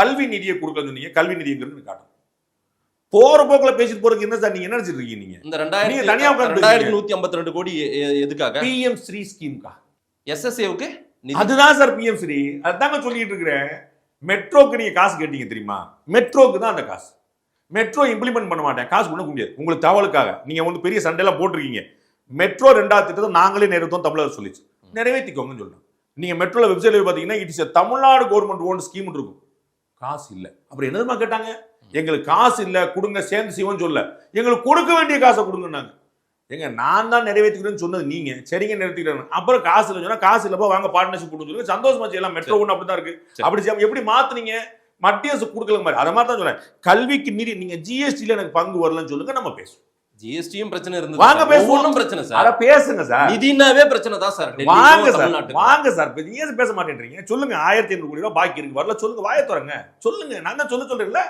கல்வி நிதியை கொடுக்க சொன்னீங்க கல்வி நிதிங்கிறது காட்டும் போற போக்குல பேசிட்டு போறதுக்கு என்ன சார் நீங்க என்ன நினைச்சிட்டு இருக்கீங்க நீங்க? இந்த தனியா ரெண்டாயிரத்தி நூத்தி ஐம்பத்தி ரெண்டு கோடி எதுக்காக? பிஎம் ஸ்ரீ ஸ்கீம்கா எஸ்எஸ்ஏவுக்கு அதுதான் சார் பிஎம் ஸ்ரீ அதுதாங்க சொல்லிட்டு இருக்கிறேன். மெட்ரோக்கு நீங்க காசு கேட்டீங்க தெரியுமா? மெட்ரோக்கு தான் அந்த காசு. மெட்ரோ இம்ப்ளிமெண்ட் பண்ண மாட்டேன். காசு கொடுக்க முடியாது. உங்களுக்கு தகவலுக்காக. நீங்க வந்து பெரிய சண்டையெல்லாம் போட்டிருக்கீங்க. மெட்ரோ ரெண்டாவது திட்டத்தை நாங்களே நிறைவேற்றோம் தமிழர் சொல்லிச்சு. நிறைவேற்றிக்கோங்கன்னு சொல்லணும் நீங்க மெட்ரோல வெப்சைட்ல பாத்தீங்கன்னா it is Tamil Nadu government own scheme இருக்கும். காசு இல்ல. அப்புறம் என்னதுமா கேட்டாங்க? எங்களுக்கு காசு இல்ல கொடுங்க சேர்ந்து செய்வோம்னு சொல்ல எங்களுக்கு கொடுக்க வேண்டிய காசை கொடுங்கன்னாங்க. ஏங்க நான் தான் நிறைவேற்றிக்கிறேன்னு சொன்னது நீங்க. சரிங்க நிறைவேற்றிக்கிறேன் அப்புறம் காசு இல்லைன்னு சொன்னா காசு இல்லப்பா வாங்க பார்ட்னர்ஷிப் கொடுங்க சொல்லுங்க. சந்தோஷமா செய்யலாம். மெட்ரோ ஒன்று அப்படிதான் இருக்கு. சரி. அப்படி செய்யாம எப்படி மாத்துனீங்க? மத்திய அரசு கொடுக்கல மாதிரி. அதை மாதிரி தான் சொல்றேன். கல்விக்கு நிதி நீங்க ஜிஎஸ்டில எனக்கு பங்கு வரலன்னு சொல்லுங்க நம்ம பேசுவோம். ஜிஎஸ்டியும் பிரச்சனை இருந்தது வாங்க. ஒவ்வொன்றும் பிரச்சனை சார். அத பேசுங்க சார். நிதினாவே பிரச்சனை தான் சார். வாங்க சார். வாங்க சார். நீங்க பேச மாட்டேன்றீங்க? சொல்லுங்க. ஆயிரத்தி ஐநூறு கோடி ரூபாய் பாக்கி இருக்கு. வரல சொல்லுங்க. வாயை திறங்க. சொல்லுங்க. நான் தான் சொல்ல சொல்றேன்ல?